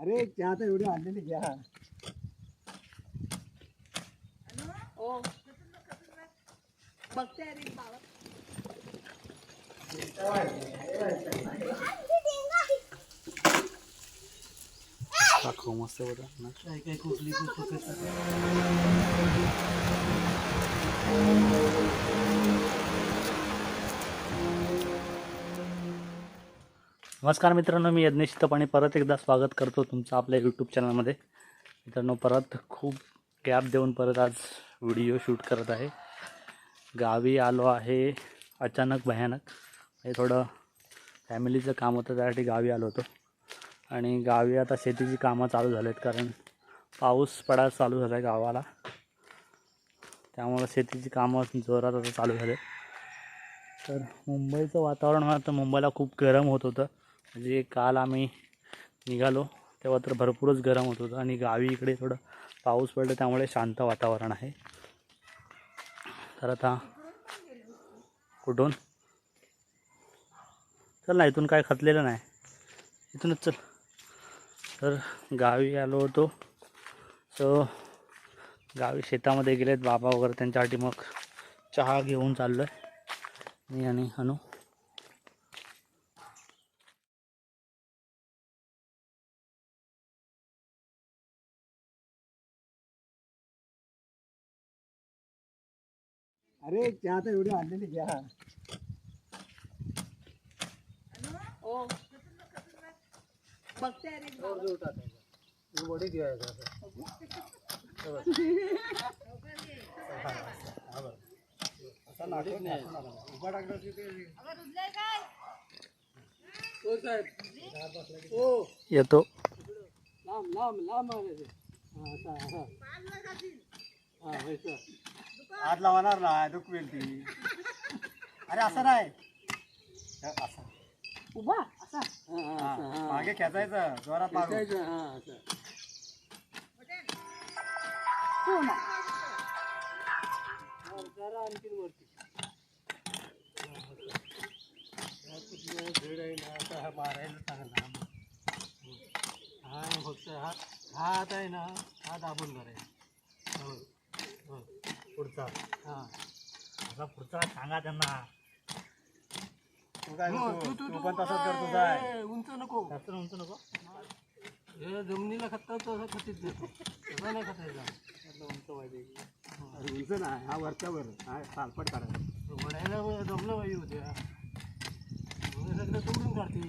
अरे चहा तर एवढी आणलेली घ्या. हो बघते अरे बाबा. दाखव मस्त बघा. ना काय काय कुठली नमस्कार मित्रांनो मी यज्ञेश तपाणी परत एकदा स्वागत करतो तुमचं आपल्या यूट्यूब चॅनलमध्ये मित्रांनो परत खूप गॅप देऊन परत आज व्हिडिओ शूट करत आहे. गावी आलो आहे अचानक भयानक. हे थोडं फॅमिलीचं काम होतं त्यासाठी गावी आलो होतो. आणि गावी आता शेतीची कामं चालू झाली आहेत कारण पाऊस पडायला चालू झाला आहे गावाला. त्यामुळं शेतीची कामं जोरात आता चालू झाले तर मुंबईचं वातावरण मला तर मुंबईला खूप गरम होत होतं. म्हणजे काल आम्ही निघालो तेव्हा तर भरपूरच गरम होत होतं आणि गावी इकडे थोडं पाऊस पडलं त्यामुळे शांत वातावरण आहे. तर आता कुठून? चल ना इथून काय खचलेलं नाही. इथूनच चल. तर गावी आलो होतो. सो गावी शेतामध्ये गेलेत बाबा वगैरे त्यांच्यासाठी मग चहा घेऊन चाललो आहे मी आणि अनु. अरे चहा तर एवढी आणलेली घ्या. हो बघते अरे. बाबा वडी उभा टाकला हो साहेब हो येतो. लांब लांब लांब हा असा हा हा. हात लावणार ना दुखवेल ती. अरे असं नाही. हे असं उभा असा. हा, मागे खेचायचं जोरात मारू. हो ना. जरा आणखी वरती झेड आहे ना आता हा मारायला चांगला हा फक्त हा हात आहे ना हा दाबून धरायचा. हो, हो. पुढचा. हा. आता पुढचा सांगा त्यांना. तू काय म्हणतो? तू पण तसंच करतो काय उंच नको. जास्त उंच नको. हे जमिनीला खत्ता तसं खतीत देतो. तसा नाही खतायचा. उंच पाहिजे. अरे उंच नाही हा वरच्यावर. हा सालपट काढायचा. वडायला जमलं पाहिजे होत्या मग सगळं तोडून काढते.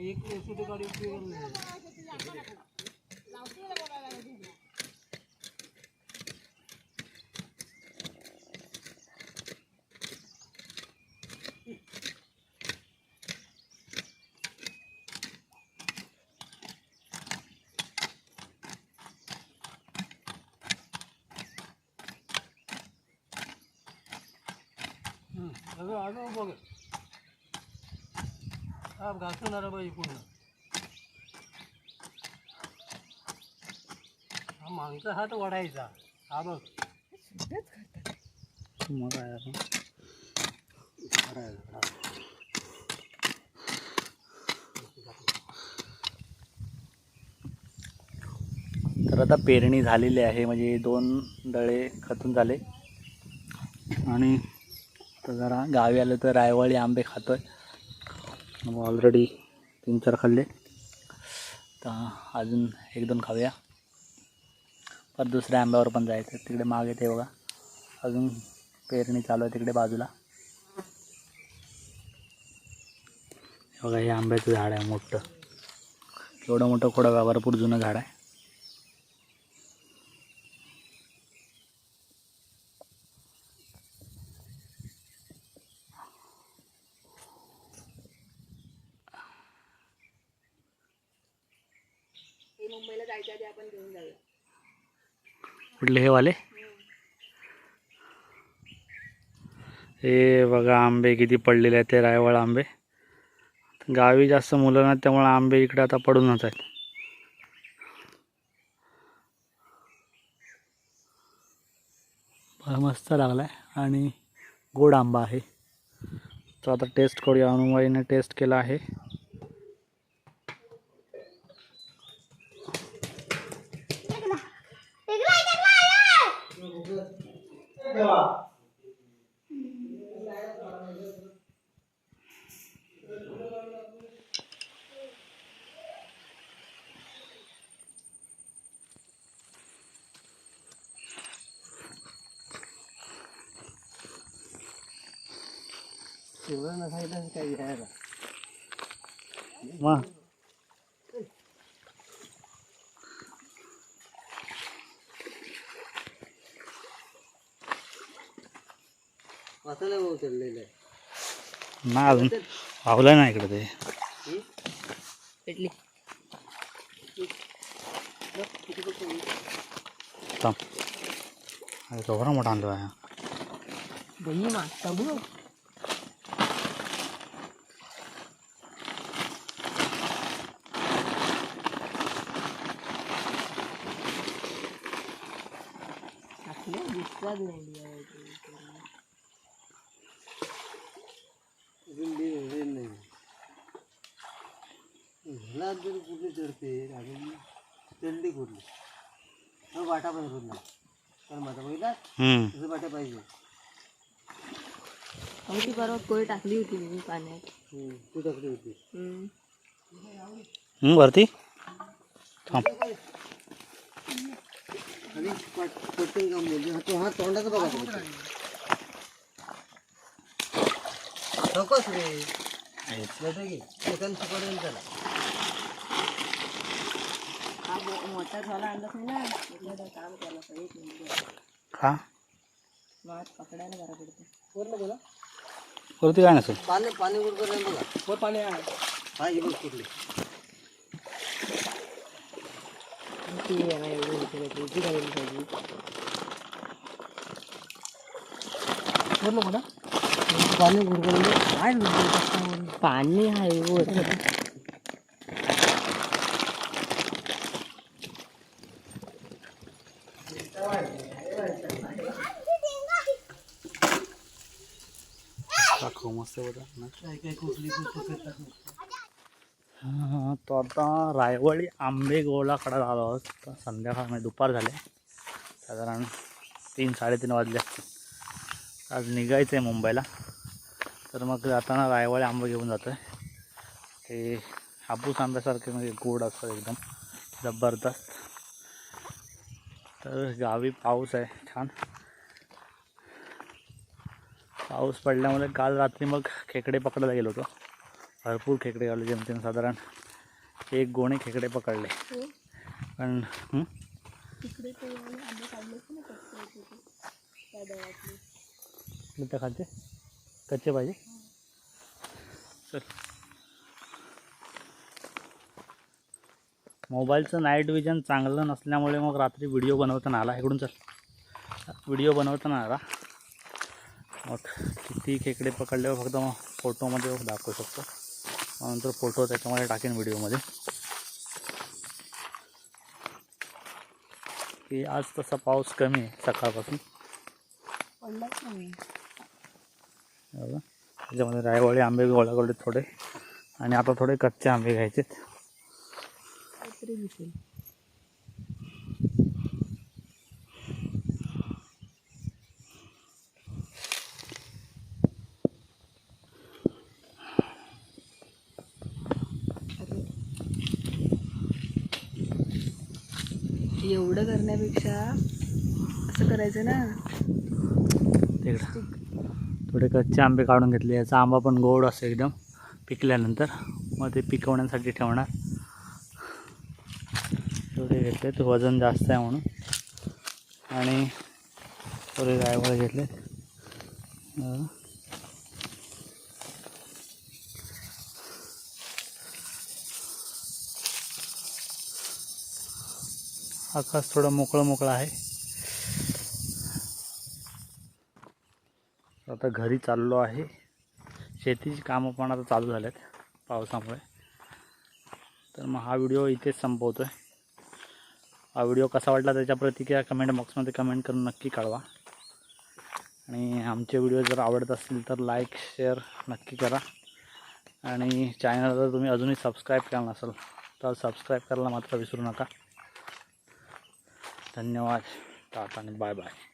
एक सुटे गाडी उपयोग नाही. अगं अगं बघ. हा घासणारा बाई पूर्ण हा मागचा हात वडायचा हा बघ. मग? तर आता पेरणी झालेली आहे म्हणजे दोन दळे खतून झाले. आणि तर जरा गावी आलं तर रायवाळी आंबे खातो मग ऑलरेडी तीन चार खाल्ले. तर अजून एक दोन खाऊया. परत दुसऱ्या आंब्यावर पण जायचं तिकडे मागे ते बघा. अजून पेरणी चालू आहे तिकडे बाजूला. बघा हे आंब्याचं झाड आहे मोठं. एवढं मोठं खोडं भरपूर जुनं झाड आहे. हे मुंबईला जायच्या आधी आपण घेऊन जाऊया. कुठले हे वाले? हे बघा आंबे किती पडलेले आहेत ते रायवळ आंबे. गावी जास्त मुलं नाहीत त्यामुळे आंबे इकडे आता पडूनच आहेत. मस्त लागला आहे आणि गोड आंबा आहे. तो आता टेस्ट करूया. अनुबाईने टेस्ट केला आहे. तेवढं नसायचं काय घ्यायला मग वाचायला भाऊ आहे. नाही अजून पावलं नाही इकडे ते. पेटली थांब. अरे केवढा मोठा आणलो आहे. नाही ह्याला जर कुठे चढते अजून चढली कुठली? मग वाटा पण होत नाही तर माझा बघितला? हम्म. तुझं वाटा पाहिजे. अहो परवा कोळी टाकली होती मी पाण्यात. हम्म, तू टाकली होती. हम्म. हम्म, वरती. थांब. आणि पट पटकन काम बोलते हा तो हा तोंडाचा बघा तो. नकोस रे येतं की त्याला हा मो- मोठा झाला आणलाच नाही ना म्हटलं तर काम केलं पाहिजे. का पकडायला बरं पडतं वरनं बोला वरती काय नसेल पाणी पाणी उडकर नाही बघा वर पाणी आहे हा ही बघ कुठली पाणी आहे वर दाखव मस्त बघा काय काय कुठली कुठली हा, तो आता रायवळी आंबे गोळाकडे आलो आहोत संध्याकाळ म्हणजे दुपार झाले. साधारण तीन साडेतीन वाजले. असतील आज निघायचं आहे मुंबईला. तर मग जाताना रायवळी आंबे घेऊन जातो आहे ते हापूस आंब्यासारखे म्हणजे गोड असतात एकदम. जबरदस्त. तर गावी पाऊस आहे छान. पाऊस पडल्यामुळे काल रात्री मग खेकडे पकडायला गेलो होतो. भरपूर खेकडे आले जेमतेम साधारण एक गोणे खेकडे पकडले. पण त्या खालचे? कच्चे पाहिजे? चल. मोबाईलचं नाईट विजन चांगलं नसल्यामुळे मग रात्री व्हिडिओ बनवताना आला. इकडून चल. व्हिडिओ बनवताना आला. मग किती खेकडे पकडल्यावर फक्त मग फोटोमध्ये दाखवू शकतो. नंतर फोटो त्याच्यामध्ये टाकेन व्हिडिओमध्ये की आज तसा पाऊस कमी आहे सकाळपासून. त्याच्यामध्ये रायवाडी आंबे गोळा करले थोडे. आणि आता थोडे कच्चे आंबे घ्यायचे एवढं करण्यापेक्षा असं करायचं ना. तिकडं. थोडे कच्चे आंबे काढून घेतले. याचा आंबा पण गोड असतो एकदम. पिकल्यानंतर मग ते पिकवण्यासाठी ठेवणार. थोडे घेतले तर वजन जास्त आहे म्हणून. आणि थोडे रायवळे घेतले आकाश थोडं मोकळं मोकळं आहे. आता घरी चाललो आहे. शेतीची कामं पण आता चालू झाल्यात पावसामुळे. तर मग हा व्हिडिओ इथेच संपवतो आहे हा व्हिडिओ कसा वाटला त्याच्या प्रतिक्रिया कमेंट बॉक्समध्ये कमेंट करून नक्की कळवा. आणि आमचे व्हिडिओ जर आवडत असतील तर लाईक शेअर नक्की करा. आणि चॅनलला जर तुम्ही अजूनही सबस्क्राईब केला नसेल तर सबस्क्राईब करायला मात्र विसरू नका. धन्यवाद टाटा आणि बाय बाय.